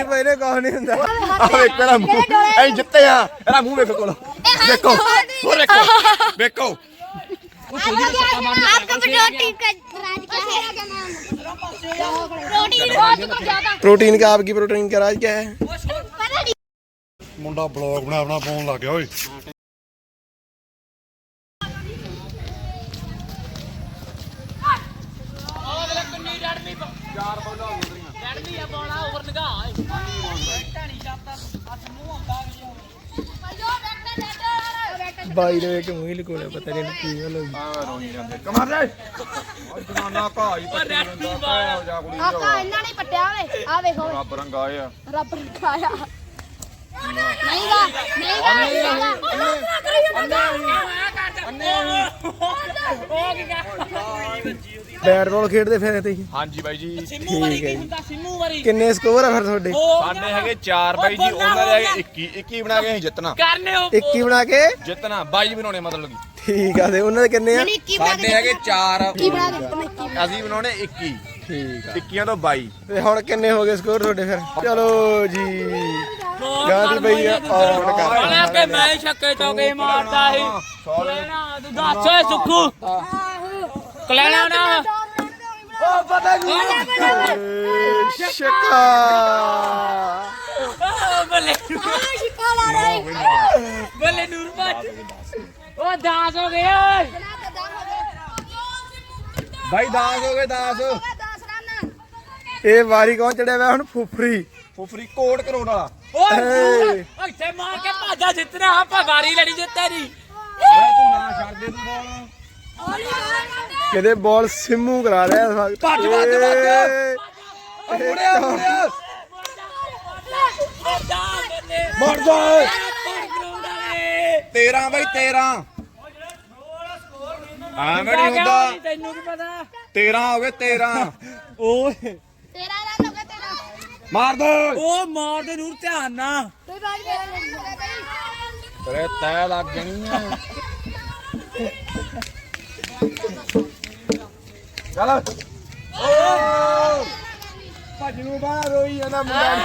ਨਹੀਂ ਪਹਿਲੇ ਕੁਝ ਨਹੀਂ ਹੁੰਦਾ ਆ ਵੇਖ ਪਹਿਲਾਂ ਮੂੰਹ ਐ ਜਿੱਤੇ ਆ ਇਹਦਾ ਮੂੰਹ ਵੇਖੋ ਕੋਲ ਵੇਖੋ ਹੋਰ ਵੇਖੋ ਵੇਖੋ आपका प्रोटीन का राज क्या है प्रोटीन बहुत ज्यादा प्रोटीन का आपकी प्रोटीन का राज क्या है पता नहीं ਮੁੰਡਾ ਬਲੌਗ ਬਣਾ ਬਣਾ ਪਾਉਣ ਲੱਗ ਗਿਆ ਓਏ ਬਾਈ ਦੇ ਇੱਕ ਮੂੰਹ ਹੀ ਲਕੋਲੇ ਪਤਾ ਨਹੀਂ ਕੀ ਗੱਲ ਹੋ ਗਈ ਆ ਰੋਈ ਜਾਂਦੇ। ਕਮਰ ਦੇ ਉਹ ਜਨਾਨਾ ਘਾਹ ਹੀ ਪੱਟੀ ਜਾਂਦਾ ਘਾਹ ਹੋ ਜਾ ਕੁੜੀ ਜੋ ਆਕਾ ਇਹਨਾਂ ਨੇ ਪੱਟਿਆ ਵੇ ਆ ਵੇਖੋ। ਰੱਬ ਰੰਗਾਏ ਆ। ਰੱਬ ਰੰਗਾਇਆ। ਨਹੀਂ ਗਾ ਨਹੀਂ ਗਾ ਨਹੀਂ ਗਾ। ਉਹ ਕੀ ਕਰ ਬੈਟ ਖੇਡਦੇ ਫਿਰ ਤੁਸੀਂ ਹਾਂਜੀ ਬਾਈ ਜੀ ਸਿੰਮੂ ਵਰੀ ਕਿੰਨੇ ਸਕੋਰ ਆ ਫਿਰ ਤੁਹਾਡੇ ਸਾਡੇ ਹੈਗੇ 4 ਬਾਈ ਜੀ ਉਹਨਾਂ ਦੇ ਹੈਗੇ 21 21 ਬਣਾ ਕੇ ਅਸੀਂ ਜਿੱਤਣਾ 21 ਬਣਾ ਕੇ ਜਿੱਤਣਾ 22 ਬਣਾਉਣੇ ਮਤਲਬ ਕਿ ਠੀਕ ਆ ਤੇ ਉਹਨਾਂ ਦੇ ਕਿੰਨੇ ਆ ਸਾਡੇ ਹੈਗੇ 4 ਅਸੀਂ ਬਣਾਉਣੇ 21 ਠੀਕ ਆ 21 ਤੋਂ 22 ਤੇ ਹੁਣ ਕਿੰਨੇ ਹੋ ਗਏ ਸਕੋਰ ਤੁਹਾਡੇ ਫਿਰ ਚਲੋ ਜੀ ਗਾਦੀ ਬਈ ਆਊਟ ਕਰ ਮੈਂ ਛੱਕੇ ਚੌਕੇ ਮਾਰਦਾ ਸੀ ਤੂੰ ਦੱਸ ਓਏ ਸੁੱਖੂ ਭਾਈ। ਦਾਸ ਹੋ ਗਏ ਦਾਸ ਇਹ ਵਾਰੀ ਕੌਣ ਚੜਿਆ ਵਾ ਹੁਣ? ਫੁਫਰੀ। ਫੁਫਰੀ ਕੋਟ ਕਰੋੜ ਵਾਲਾ। ਓਏ ਇੱਥੇ ਮਾਰ ਕੇ ਭਾਜਾ ਜਿੱਤਣਾ ਆਪਾਂ ਵਾਰੀ ਲੜੀ ਜਿੱਤੇ ਨਹੀਂ ਓਏ ਤੂੰ ਨਾ ਛੱਡ ਦੇ ਤੂੰ ਬੋਲ। ਕਿਤੇ ਬਾਲ ਸਿੰਮੂ ਕਰਾ ਰਿਹਾ ਇਸ ਵਕਤ। ਭੱਜ ਭੱਜ ਭੱਜ। ਮੁੜਿਆ ਮੁੜਿਆ ਮਰ ਜਾ। 13 ਬਈ 13 ਆ ਮੈਂ ਹੁੰਦਾ। ਤੈਨੂੰ ਕੀ ਪਤਾ 13 ਹੋ ਗਏ 13 ਓਏ। 13 ਰਨ ਹੋ ਗਏ 13 ਮਾਰ ਦੋ। ਓ ਮਾਰ ਦੇ ਨੂਰ ਧਿਆਨ ਨਾਲ। ਕੋਈ ਬਾਜ ਮੇਰਾ ਤੇਰੇ ਤੈ ਲੱਗ ਗਣੀ ਚੱਲ ਭੱਜ ਨੂੰ ਬਾਹਰ ਰੋਈ ਜਾਂਦਾ ਮੁੰਡਾ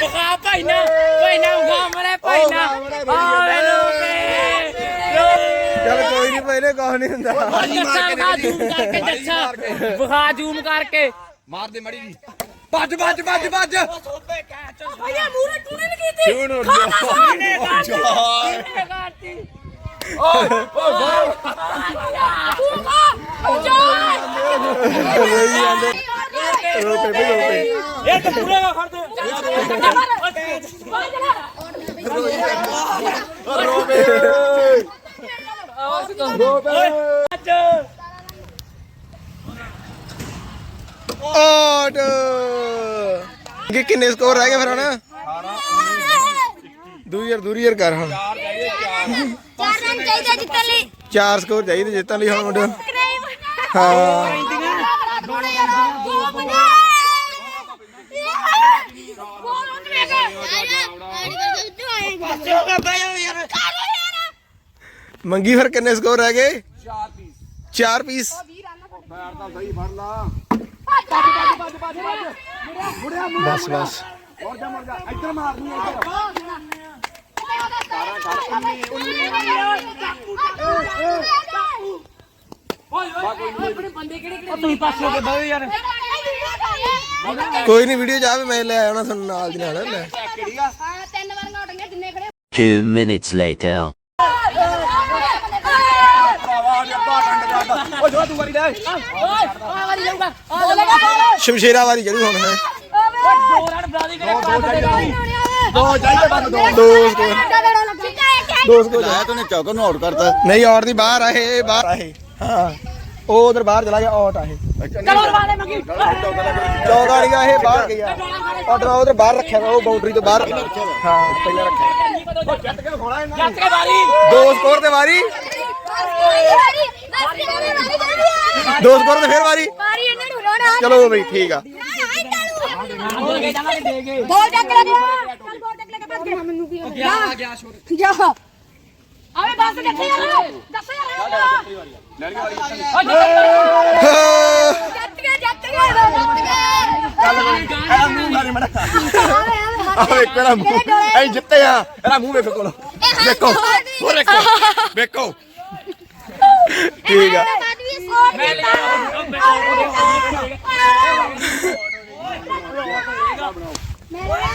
ਬਖਾ ਭਾਈ ਨਾ ਭਾਈ ਨਾ ਬਖਾ ਮਰੇ ਭਾਈ ਨਾ ਆਵੇ ਲੋਕੇ ਚੱਲ ਕੋਈ ਨਹੀਂ ਪਹਿਲੇ ਕੁਝ ਨਹੀਂ ਹੁੰਦਾ ਬਖਾ ਜ਼ੂਮ ਕਰਕੇ। ਜੱਸਾ ਬਖਾ ਜ਼ੂਮ ਕਰਕੇ ਮਾਰ ਦੇ ਮੜੀ ਜੀ। ਭੱਜ ਭੱਜ ਭੱਜ ਭੱਜ। ਭਈਆ ਮੂਰੇ ਟੂਣੇ ਨਹੀਂ ਕੀਤੀ। ਕਿਉਂ ਨਾ ਜਾਂਦੇ ਰੋਪੇ ਵੀ ਰੋਪੇ ਇਹ ਤਾਂ ਪੂਰੇ ਦਾ ਖੜ ਦੇ ਆਊਟ ਕਿ ਕਿੰਨੇ ਸਕੋਰ ਰਹਿ ਗਏ ਫਿਰ ਹੁਣ? ਦੂਰੀ ਯਾਰ ਦੂਰੀ ਯਾਰ ਕਰ ਹੁਣ। ਚਾਰ ਸਕੋਰ ਚਾਹੀਦੇ ਜਿੱਤਣ ਲਈ ਹੁਣ ਮੁੰਡੇ ਮੰਗੀ ਫਿਰ ਕਿੰਨੇ ਸਕੋਰ ਰਹਿ ਗਏ? 4 ਪੀਸ। 4 ਪੀਸ ਬਸ ਬਸ ਤੁਸੀਂ ਪਾਸੇ ਹੋ ਕੇ ਬਹਿਓ ਯਾਰ ਕੋਈ ਨਹੀਂ ਵੀਡੀਓ ਜਾਵੇ ਮੈਂ ਲੈ ਆਉਣਾ ਤੁਹਾਨੂੰ ਨਾਲ ਦੀ ਨਾਲ ਲੈ। ਤਿੰਨ ਵਾਰ ਘਟਣਗੇ ਜਿੰਨੇ ਖੜੇ Two minutes later. ਵਾਰੀ ਸ਼ਮਸ਼ੇਰਾ ਹੁਣ ਹੈ ਦੋ ਚਾਹੀਦੇ ਬੰਦ ਦੋ ਦੋ ਸਕੋਰ ਦੋ ਸਕੋਰ ਲਾਇਆ ਤੂੰ ਚੌਕ ਨੂੰ ਆਊਟ ਕਰਤਾ ਨਹੀਂ ਔਰ ਦੀ ਬਾਹਰ ਆਏ ਇਹ ਬਾਹਰ ਆਏ ਹਾਂ ਉਹ ਉਧਰ ਬਾਹਰ ਚਲਾ ਗਿਆ ਆਊਟ ਆਏ ਚਲੋ ਵਾਲੇ ਮੰਗੀ ਚੌਕ ਵਾਲੀ ਆ ਇਹ ਬਾਹਰ ਗਿਆ ਆਰਡਰ ਉਧਰ ਬਾਹਰ ਰੱਖਿਆ ਵਾ ਉਹ ਬਾਉਂਡਰੀ ਤੋਂ ਬਾਹਰ ਹਾਂ ਪਹਿਲਾਂ ਰੱਖਿਆ ਜੱਟ ਕੇ ਵਾਰੀ ਦੋ ਸਕੋਰ ਤੇ ਵਾਰੀ ਦੋ ਸਕੋਰ ਤੇ ਫੇਰ ਵਾਰੀ ਚਲੋ ਬਈ ਠੀਕ ਆ ਬੋਲ ਚੱਕ ਲੈ ਗਿਆ ਮੈਨੂੰ ਕੀ ਗਿਆ ਆ ਗਿਆ ਛੋੜ ਜਾ। ਆਵੇ ਬਸ ਕਿੱਥੇ ਯਾਰ ਦੱਸ ਯਾਰ ਓ ਜੱਟ ਗਏ ਜਿੱਤ ਗਏ ਜਿੱਤ ਗਏ ਆ ਮੂੰਹ ਮਾਰੀ ਮੜਾ। ਆ ਵੇਖੋ ਨਾ ਮੂੰਹ ਐ ਜਿੱਤੇ ਆ। ਇਹਦਾ ਮੂੰਹ ਵੇਖੋ ਕੋਲ। ਵੇਖੋ। ਉਹ ਵੇਖੋ। ਵੇਖੋ। ਠੀਕ ਆ। ਮੈਂ ਲੈ ਉਹ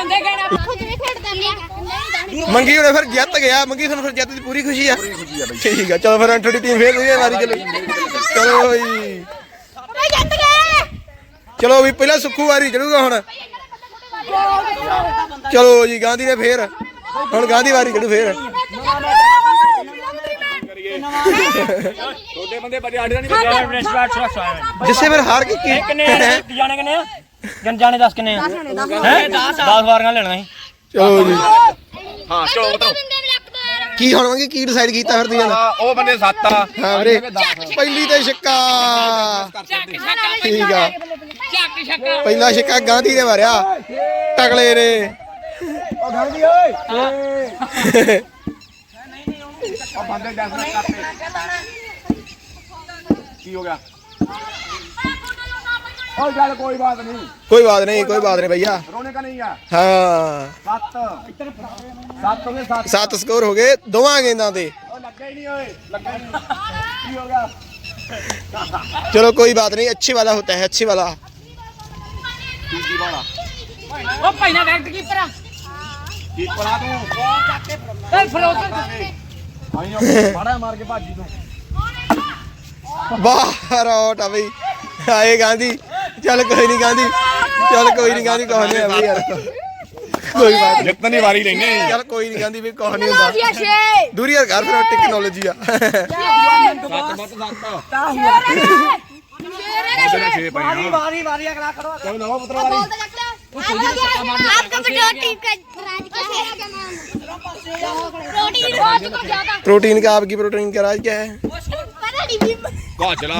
ਬੰਦੇ ਕਹਿਣਾ। ਖੁਦ ਵੀ ਖੇਡਦਾ ਨਹੀਂ ਮੰਗੀ ਉਹਨੇ ਫਿਰ ਜਿੱਤ ਗਿਆ ਮੰਗੀ ਤੁਹਾਨੂੰ ਫਿਰ ਜਿੱਤ ਦੀ ਪੂਰੀ ਖੁਸ਼ੀ ਆ। ਠੀਕ ਆ ਚਲੋ ਫਿਰ ਤੁਹਾਡੀ ਟੀਮ ਫੇਰ ਹੋਈ ਵਾਰੀ ਚਲੋ। ਚਲੋ ਜੀ ਮੈਂ ਜਿੱਤ ਗਏ। ਚਲੋ ਵੀ ਪਹਿਲਾਂ ਸੁੱਖੂ ਵਾਰੀ ਚੜੂਗਾ ਹੁਣ। ਚਲੋ ਜੀ ਗਾਂਧੀ ਨੇ ਫੇਰ। ਹੁਣ ਗਾਂਧੀ ਵਾਰੀ ਚੜੂ ਫੇਰ। ਛੋਟੇ ਬੰਦੇ ਬੜੇ ਆੜੇ ਨਹੀਂ ਜਿਸੇ ਫਿਰ ਹਾਰ ਕੇ ਕੀ? ਜਾਣੇ ਕਿੰਨੇ ਆ? ਜਨ ਜਾਣੇ 10 ਕਿੰਨੇ ਆ? ਹੈ? 10 ਵਾਰੀਆਂ ਲੈਣਾ ਸੀ। ਚਲੋ ਜੀ। ਹਾਂ ਚਲੋ ਉਤਰੋ। ਕੀ ਹੁਣ ਮੰਗੀ ਕੀ ਡਿਸਾਈਡ ਕੀਤਾ ਫਿਰ ਤੁਸੀਂ ਹਾਂ, ਉਹ ਬੰਦੇ ਸੱਤ ਆ। ਹਾਂ ਵੀਰੇ ਪਹਿਲੀ ਤੇ ਛੱਕਾ। ਠੀਕ ਆ। ਚੱਕ ਛੱਕਾ। ਪਹਿਲਾ ਛੱਕਾ ਗਾਂਧੀ ਨੇ ਮਾਰਿਆ। ਟਕਲੇ ਨੇ। ਉਹ ਗਾਂਧੀ ਓਏ ਉਹ ਬੰਦੇ ਡੈਂਸ ਕਰਦੇ। ਕੀ ਹੋ ਗਿਆ? ਉਹ ਚੱਲ ਕੋਈ ਬਾਤ ਨਹੀਂ ਕੋਈ ਬਾਤ ਨਹੀਂ ਕੋਈ ਬਾਤ ਨਹੀਂ ਭਈਆ ਰੋਣੇ का नहीं है ਹਾਂ ਸੱਤ ਸੱਤ ਹੋ ਗਏ ਸੱਤ ਸੱਤ ਸਕੋਰ ਹੋ ਗਏ ਦੋਵਾਂ ਗੇਂਦਾਂ ਤੇ ਉਹ ਲੱਗਾ ਹੀ ਨਹੀਂ ਓਏ ਲੱਗਾ ਹੀ ਨਹੀਂ ਕੀ ਹੋ ਗਿਆ चलो कोई बात नहीं अच्छी वाला होता है अच्छी वाला ਤੀਜੀ ਵਾਲਾ ਉਹ ਪਹਿਲਾਂ ਵੈਕਟ ਕੀਪਰ ਆ ਕੀ ਪੜਾ ਤੂੰ ਏ ਫਰੋਜ਼ਨ ਆਈਓ ਮਾੜਾ ਮਾਰ ਕੇ ਭਾਜੀ ਤੂੰ बाहर आउट है भाई आए गांधी चल कोई नहीं गांधी चल कोई नहीं गांधी कौन है भाई यार कोई बात नहीं ਜਿੱਤਣ ਦੀ ਵਾਰੀ ਲੈਣੇ चल कोई नहीं गांधी भी कौन नहीं होता ਵਧੀਆ ਛੇ दूरी यार घर फिर टेक्नोलॉजी आ ਸੱਤ ਬੱਤ ਸੱਤ ਉਹਦੇ ਛੇ ਪਈਆਂ ਵਾਰੀ ਵਾਰੀ ਅਗਲਾ ਖੜੋ ਚਲ ਨਵਾਂ ਪੁੱਤਰ ਵਾਰੀ आपका पेट्रोल टीम का राज क्या है प्रोटीन बहुत को ज्यादा प्रोटीन का आपकी प्रोटीन का राज क्या है पता नहीं भी ਘਾਜਲਾ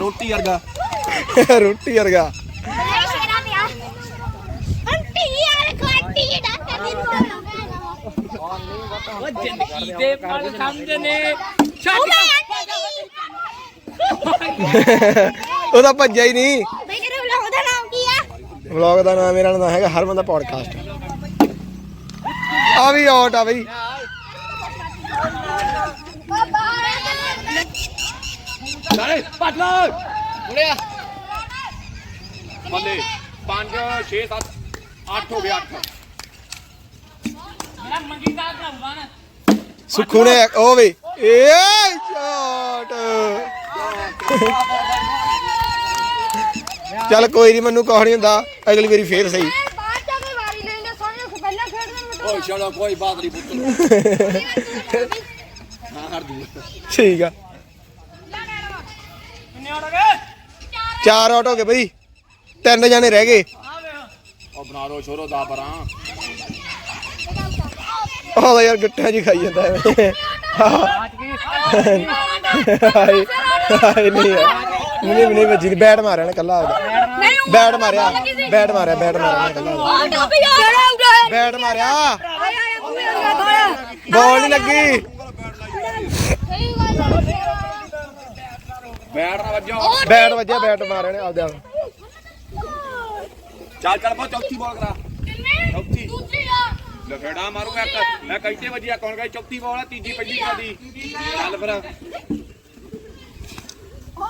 ਰੋਟੀ ਵਰਗਾ। ਰੋਟੀ ਵਰਗਾ। ਉਹ ਜ਼ਿੰਦਗੀ ਦੇ ਪਲ ਸਮਝਨੇ ਉਹ ਤਾਂ ਭੱਜਿਆ ਹੀ ਨਹੀਂ। ਵਲੌਗ ਦਾ ਨਾਮ ਮੇਰਾ ਨਾਮ ਹੈਗਾ ਹਰਮਨ ਦਾ ਪੋਡਕਾਸਟ ਆ ਵੀ ਆਟ ਆ ਬਈ। ਸਾਰੇ ਪੱਟ ਲਾ। ਮੁੜਿਆ। ਬੱਲੇ 5 6 7 8 ਹੋ ਗਿਆ 8 ਮੇਰਾ ਮੰਗੀ ਦਾ ਭਰਾਵਾ ਨਾ ਉਹ ਵੇ। ਏ ਸ਼ਾਟ ਚੱਲ ਕੋਈ ਨਹੀਂ ਮੈਨੂੰ ਕਹਾਣੀ ਹੁੰਦਾ। ਅਗਲੀ ਵਾਰੀ ਫੇਰ ਸਹੀ। ਓ ਚਲੋ ਕੋਈ ਬਾਤ ਨਹੀਂ ਪੁੱਤ। ਠੀਕ ਆ। ਚਾਰ ਆਊਟ ਹੋ ਗਏ ਬਈ। ਤਿੰਨ ਜਣੇ ਰਹਿ ਗਏ। ਉਹ ਬਣਾ ਲੋ ਛੋਰੋ ਦਾ ਪਰਾਂ ਉਹ ਯਾਰ ਗੱਟਾ ਜੀ ਖਾਈ ਜਾਂਦਾ ਹੈ ਹਾਏ। ਹਾਏ ਨਹੀਂ ਮੈਨੇ ਮੈਨੇ ਵੱਜੀ ਬੈਟ ਮਾਰਿਆ ਨਾ ਕੱਲਾ ਆਪਦਾ। ਬੈਟ ਮਾਰਿਆ। ਬੈਟ ਮਾਰਿਆ ਬੈਟ ਮਾਰਿਆ ਕੱਲਾ ਬੈਟ ਮਾਰਿਆ। ਬੋਲ ਨਹੀਂ ਲੱਗੀ। ਬੈਟ ਵੱਜਿਆ ਬੈਟ ਵੱਜਿਆ ਬੈਟ ਨੇ ਆਪਦੇ ਆਪ ਚੱਲ ਚੱਲ ਬਹੁਤ ਚੌਥੀ ਬਾਲ ਕਰਾ। ਕਿੰਨੇ? ਲਫੇੜਾ ਮਾਰੂ ਇੱਕ। ਮੈਂ ਕਹਿੰਦੇ ਵੱਜਿਆ ਕੌਣ ਕਹੇ? ਚੌਥੀ ਬਾਲ ਆ ਤੀਜੀ ਪੰਜੀ ਕਰਾ ਚੱਲ ਫਿਰ।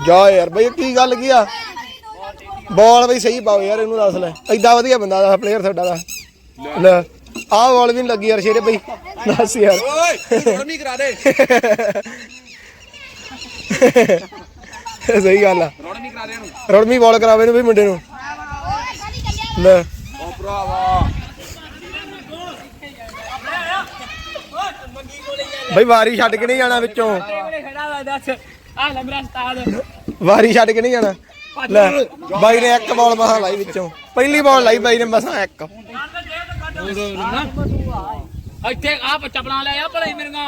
ਜਾ ਯਾਰ ਬਈ ਕੀ ਗੱਲ ਕੀ ਆ? ਬਾਲ ਬਈ ਸਹੀ ਪਾਓ ਯਾਰ ਇਹਨੂੰ ਦੱਸ ਲੈ। ਐਡਾ ਵਧੀਆ ਬੰਦਾ ਦਾ ਪਲੇਅਰ ਸਾਡਾ ਦਾ। ਲੈ। ਆਹ ਬਾਲ ਵੀ ਨੀ ਲੱਗੀ ਯਾਰ ਸ਼ੇਰੇ ਬਈ। ਦੱਸ ਯਾਰ। ਓਏ ਗੋਲ ਕਰਾ ਦੇ। ਸਹੀ ਗੱਲ ਆ। ਰੋਣ ਕਰਾ ਦੇ ਇਹਨੂੰ ਰੜਮੀ ਬਾਲ ਕਰਾਵੇ ਇਹਨੂੰ ਵੀ ਮੁੰਡੇ ਨੂੰ। ਲੈ। ਉਹ ਭਰਾਵਾ ਬਈ ਵਾਰੀ ਛੱਡ ਕੇ ਨਹੀਂ ਜਾਣਾ ਵਿੱਚੋਂ। ਵਾਰੀ ਛੱਡ ਕੇ ਨਹੀਂ ਜਾਣਾ। ਲੈ, ਬਾਈ ਨੇ ਇੱਕ ਬਾਲ ਮਸਾਂ ਲਾਈ ਵਿੱਚੋਂ। ਪਹਿਲੀ ਬਾਲ ਲਾਈ ਬਾਈ ਨੇ ਮਸਾਂ ਇੱਕ। ਇੱਥੇ ਆ ਬੱਚਾ ਬਣਾ ਲਿਆ ਭਲੇ ਮੇਰੀਆਂ।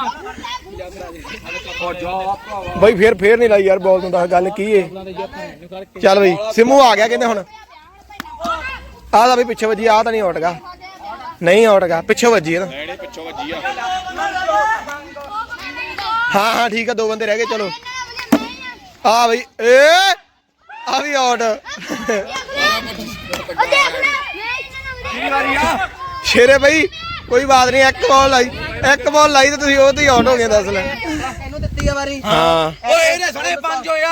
ਬਾਈ ਫੇਰ ਫੇਰ ਨਹੀਂ ਲਾਈ ਯਾਰ ਬਾਲ ਨੂੰ ਦੱਸ ਗੱਲ ਕੀ ਏ? ਚੱਲ ਬਈ ਸਿਮੂ ਆ ਗਿਆ ਕਹਿੰਦੇ ਹੁਣ। ਆਹ ਤਾਂ ਵੀ ਪਿੱਛੇ ਵੱਜੀ ਆਹ ਤਾਂ ਨਹੀਂ ਆਉਟਗਾ ਨਹੀਂ ਆਉਟਗਾ ਪਿੱਛੇ ਵੱਜੀ ਇਹਦਾ ਨੇੜੇ ਪਿੱਛੋਂ ਵੱਜੀ ਆ ਹਾਂ ਹਾਂ ਠੀਕ ਆ ਦੋ ਬੰਦੇ ਰਹਿ ਗਏ ਚਲੋ। ਆ ਬਈ ਏ ਆ ਵੀ ਆਊਟ ਸ਼ੇਰੇ ਬਈ ਕੋਈ ਬਾਤ ਨਹੀਂ ਇੱਕ ਬਾਲ ਲਾਈ ਇੱਕ ਬਾਲ ਲਾਈ ਤੇ ਤੁਸੀਂ ਉਹ ਤੇ ਆਊਟ ਹੋ ਗਏ ਦੱਸ ਲੈ। ਇਹਨੂੰ ਦਿੱਤੀ ਆ ਵਾਰੀ। ਹਾਂ। ਓਏ ਇਹਦੇ ਸਣੇ ਪੰਜ ਹੋਇਆ।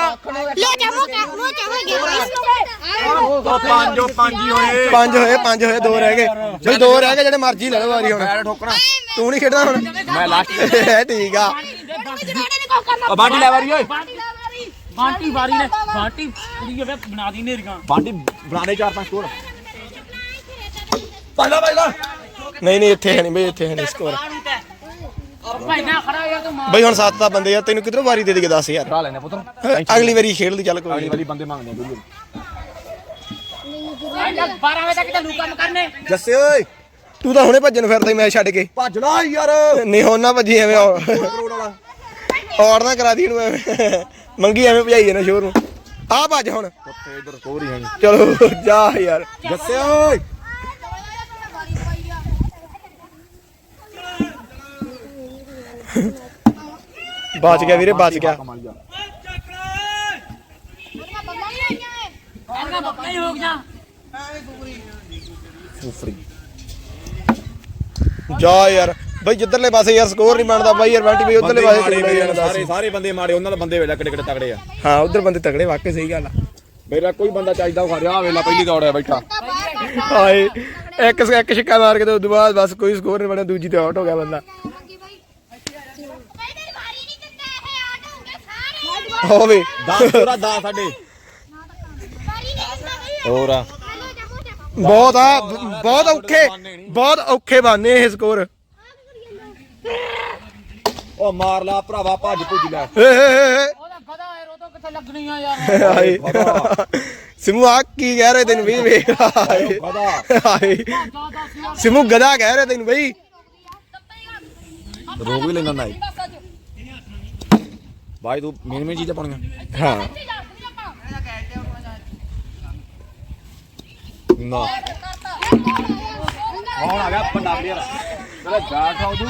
ਲੈ ਜਾ ਮੋਚਾ ਮੋਚਾ ਹੋ ਗਿਆ ਪੰਜ ਉਹ ਪੰਜ ਹੀ ਹੋਏ। ਪੰਜ ਹੋਏ ਪੰਜ ਹੋਏ ਦੋ ਰਹਿ ਗਏ। ਬਈ ਦੋ ਰਹਿ ਗਏ ਜਿਹੜੇ ਮਰਜ਼ੀ ਲੈ ਲਓ ਵਾਰੀ ਹੁਣ। ਮੈਂ ਠੋਕਣਾ। ਤੂੰ ਨਹੀਂ ਖੇਡਣਾ ਹੁਣ? ਮੈਂ ਲਾਸਟ ਠੀਕ ਆ। ਆ ਬਾਂਡੀ ਲੈ ਵਾਰੀ ਓਏ। ਬਾਂਟੀ ਵਾਰੀ। ਨੇ ਬਾਂਟੀ ਕੁੜੀ ਵੇ ਬਣਾ ਦੀ ਨੇਰੀਆਂ ਬਾਂਡੀ ਬਣਾ ਚਾਰ ਪੰਜ ਸਕੋਰ ਪਹਿਲਾ ਪਹਿਲਾ। ਨਹੀਂ ਨਹੀਂ ਇੱਥੇ ਹੈ ਨਹੀਂ ਬਈ ਇੱਥੇ ਹੈ ਨਹੀਂ ਸਕੋਰ ਭਾਈ ਨਾ ਖੜਾ ਹੋਇਆ ਤੂੰ ਮਾਰ। ਬਈ ਹੁਣ ਸੱਤ ਤਾਂ ਬੰਦੇ ਆ ਤੈਨੂੰ ਕਿਧਰੋਂ ਵਾਰੀ ਦੇ ਦੇਗੇ 10000 ਭਰਾ ਲੈਨੇ ਪੁੱਤਰ। ਅਗਲੀ ਵਾਰੀ ਖੇਡ ਲਈ ਚੱਲ ਕੋਈ ਅਗਲੀ। ਵਾਰੀ ਬੰਦੇ ਮੰਗਦੇ ਗੁੱਲੂ 12 ਵਜੇ ਤੱਕ ਤਾਂ ਲੂ ਕੰਮ ਕਰਨੇ। ਜੱਸੇ ਓਏ। ਤੂੰ ਤਾਂ ਹੁਣੇ ਭੱਜਣ ਫਿਰਦਾ ਹੀ ਮੈਚ ਛੱਡ ਕੇ। ਭੱਜਣਾ ਯਾਰ। ਨਹੀਂ ਹੁਣ ਨਾ ਭੱਜੀ ਐਵੇਂ ਕਰੋੜ ਵਾਲਾ। ਔੜ ਨਾ ਕਰਾ ਦੀ ਇਹਨੂੰ ਐਵੇਂ। ਮੰਗੀ ਐਵੇਂ ਭਜਾਈ ਨਾ ਸ਼ੋਰ ਨੂੰ। ਆ ਭੱਜ ਹੁਣ। ਉੱਥੇ ਇਧਰ ਸਕੋਰ ਹੀ ਹੈ ਨੀ। ਚਲੋ ਜਾ ਯਾਰ। ਜੱਸੇ ਓਏ। ਬਚ ਗਿਆ ਵੀਰੇ ਬਚ ਗਿਆ। ਜਾ ਫੁਫਰੀ ਯਾਰ ਬਈ ਜਿੱਧਰਲੇ ਪਾਸੇ ਯਾਰ ਸਕੋਰ ਨਹੀਂ ਬਣਦਾ ਬਾਈ ਯਾਰ ਬੈਂਟੀ ਬਈ ਉਧਰਲੇ ਪਾਸੇ ਤਗੜੇ ਯਾਰ, ਸਾਰੇ ਸਾਰੇ ਬੰਦੇ ਮਾੜੇ ਉਹਨਾਂ ਦੇ ਬੰਦੇ ਵੇਲਾ ਕਿੱਡੇ ਕਿੱਡੇ ਤਗੜੇ ਆ। ਹਾਂ ਉਧਰ ਬੰਦੇ ਤਗੜੇ ਵਾਕਈ ਸਹੀ ਗੱਲ ਆ। ਮੇਰਾ ਕੋਈ ਬੰਦਾ ਚਾਹੀਦਾ ਉਹ ਖੜਿਆ ਵੇਲਾ ਪਹਿਲੀ ਦੌੜ ਆ ਬੈਠਾ। ਹਾਏ ਇੱਕ ਇੱਕ ਛੱਕਾ ਮਾਰ ਕੇ ਤੇ ਉਦੋਂ ਬਾਅਦ ਬਸ ਕੋਈ ਸਕੋਰ ਨਹੀਂ ਬਣਿਆ ਦੂਜੀ ਤੇ ਆਊਟ ਹੋ ਗਿਆ ਬੰਦਾ। ਹੋਵੇ। 10 ਪੂਰਾ 10 ਸਾਡੇ। ਹੋਰ ਆ। ਬਹੁਤ ਆ ਬਹੁਤ ਔਖੇ ਬਹੁਤ ਔਖੇ ਬਾਨੇ ਇਹ ਸਕੋਰ। ਉਹ ਮਾਰ ਲਾ ਭਰਾਵਾ ਭੱਜ ਭੁੱਜ ਲੈ। ਏ, ਏ, ਏ, ਏ। ਉਹਦਾ ਗਦਾ ਹੈ ਉਹ ਤਾਂ ਕਿੱਥੇ ਲੱਗਣੀ ਆ ਯਾਰ। ਹਾਏ। ਸਿਮੂ ਆ ਕੀ ਕਹਿ ਰਹੇ ਤੈਨੂੰ ਵੀ? ਵੇਖ। ਗਧਾ। ਸਿਮੂ ਗਦਾ ਕਹਿ ਰਹੇ ਤੈਨੂੰ ਬਈ। ਰੋਗ ਵੀ ਲੈਂਦਾ ਨਾ ਭਾਈ ਤੂੰ ਮੇਨ ਮੇਨ ਚੀਜ਼ਾਂ ਪਾਉਣੀਆਂ। ਹਾਂ। ਨਾ। ਕੌਣ ਆ ਗਿਆ? ਪੰਡਾ ਪਲੇਅਰ ਪਹਿਲਾਂ ਜਾ ਖਾਉ ਤੂੰ।